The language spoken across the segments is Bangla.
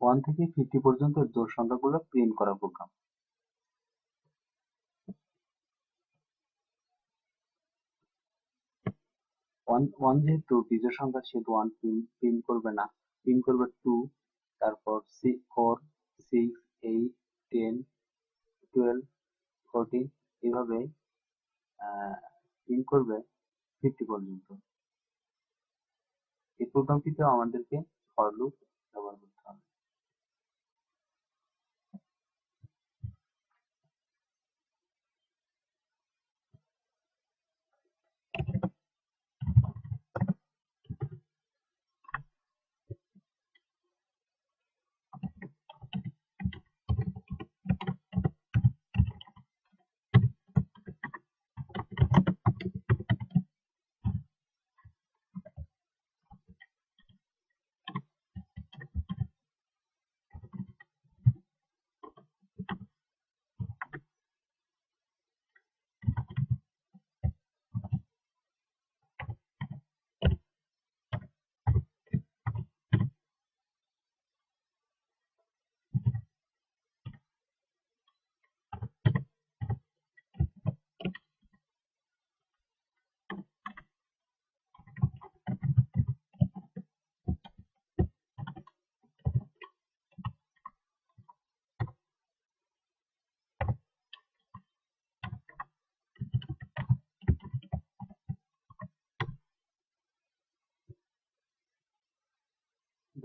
ওয়ান থেকে ফিফটি পর্যন্ত জোড় সংখ্যাগুলো প্রিন্ট করা প্রোগ্রাম ওয়ান যেহেতু সংখ্যা, সেহেতু ওয়ান প্রিন্ট করবে না। প্রিন্ট করবে টু তারপর four six eight ten twelve fourteen এভাবে প্রিন্ট করবে ফিফটি পর্যন্ত। এই প্রোগ্রামটিতেও আমাদেরকে ফর লুপ ব্যবহার করতে হবে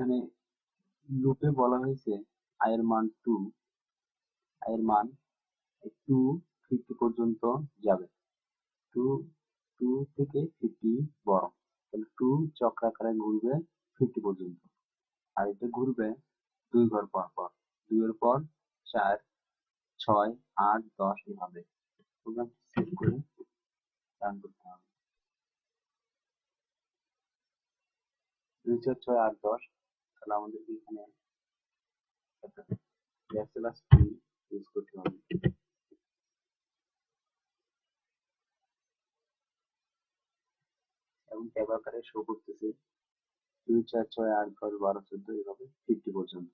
এখানে লুপে বলা হয়েছে আয়ের মান টু আয়ের মান টু ফিফটি পর্যন্ত যাবে। টু টু থেকে ফিফটি বড়। তাহলে টু চক্রাকারে ঘুরবে ফিফটি পর্যন্ত। আর এটা ঘুরবে দুই ঘর পর পর। দুইয়ের পর চার, ছয়, আট, দশ এভাবে। প্রোগ্রাম সেভ করে রান করতে হবে। দুই, চার, ছয়, আট, দশ তাহলে আমাদেরকে এখানে ব্যাকস্ল্যাশ পি ইউজ করতে হবে। এবং ট্যাব আকারে শো করতেছে। দুই চার ছয় আট দশ বারো চোদ্দ এভাবে ফিফটি পর্যন্ত।